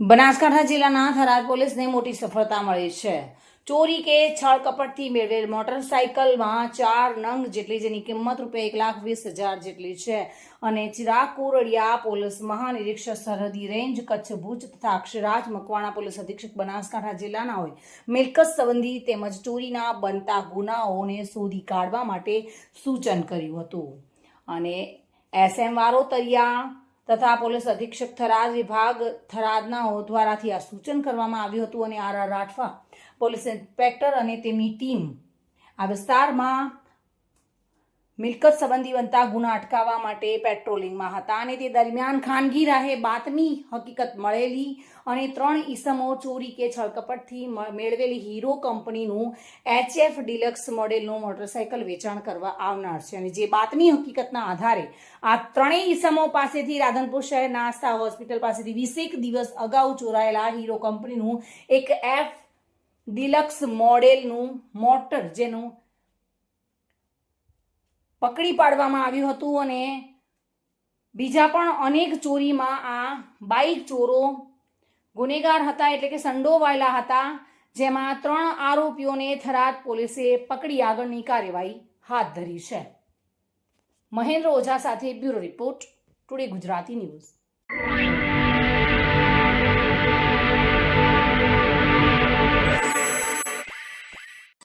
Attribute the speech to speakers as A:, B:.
A: બનાસકાંઠા જિલ્લાના થરાદ પોલીસને મોટી સફળતા મળી છે. ચોરી કે છળ કપટથી મેળવેલ મોટરસાયકલમાં ચાર નંગ જેટલી જેની કિંમત રૂપિયા એક લાખ વીસ હજાર જેટલી છે અને ચિરાગ કોરડિયા પોલીસ મહાનિરીક્ષક સરહદી રેન્જ, કચ્છ ભુજ તથા અક્ષરાજ મકવાણા પોલીસ અધિક્ષક બનાસકાંઠા જિલ્લાના હોય. મિલકત સંબંધી તેમજ ચોરીના બનતા ગુનાઓને શોધી કાઢવા માટે સૂચન કર્યું હતું. અને એસએમ વારોતરિયા તથા પોલીસ અધિક્ષક થરાદ વિભાગ થરાદના દ્વારાથી આ સૂચન કરવામાં આવ્યું હતું અને R R Rathwa police inspector અને તેમની ટીમ આ વિસ્તારમાં મિલકત સંબંધી બનતા ગુના અટકાવવા માટે પેટ્રોલિંગમાં હતા અને તે દરમિયાન ખાનગી રાહે બાતમી હકીકત મળેલી અને ત્રણ ઈસમો ચોરી કે છળકપટથી મેળવેલી હીરો કંપનીનું એચએફ ડિલક્સ મોડેલનું મોટરસાયકલ વેચાણ કરવા આવનાર છે. અને જે બાતમી હકીકતના આધારે આ ત્રણેય ઈસમો પાસેથી રાધનપુર શહેરના આસ્થા હોસ્પિટલ પાસેથી વીસેક દિવસ અગાઉ ચોરાયેલા હીરો કંપનીનું એક એફ ડિલક્સ મોડેલનું મોટર, જેનું પકડી પાડવામાં આવ્યું હતું અને બીજા પણ અનેક ચોરીમાં આ બાઇક ચોરો ગુનેગાર હતા એટલે કે સંડોવાયેલા હતા, જેમાં ત્રણ આરોપીઓને થરાદ પોલીસે પકડી આગળની કાર્યવાહી હાથ ધરી છે. મહેન્દ્ર ઓઝા સાથે bureau report, today Gujarati news.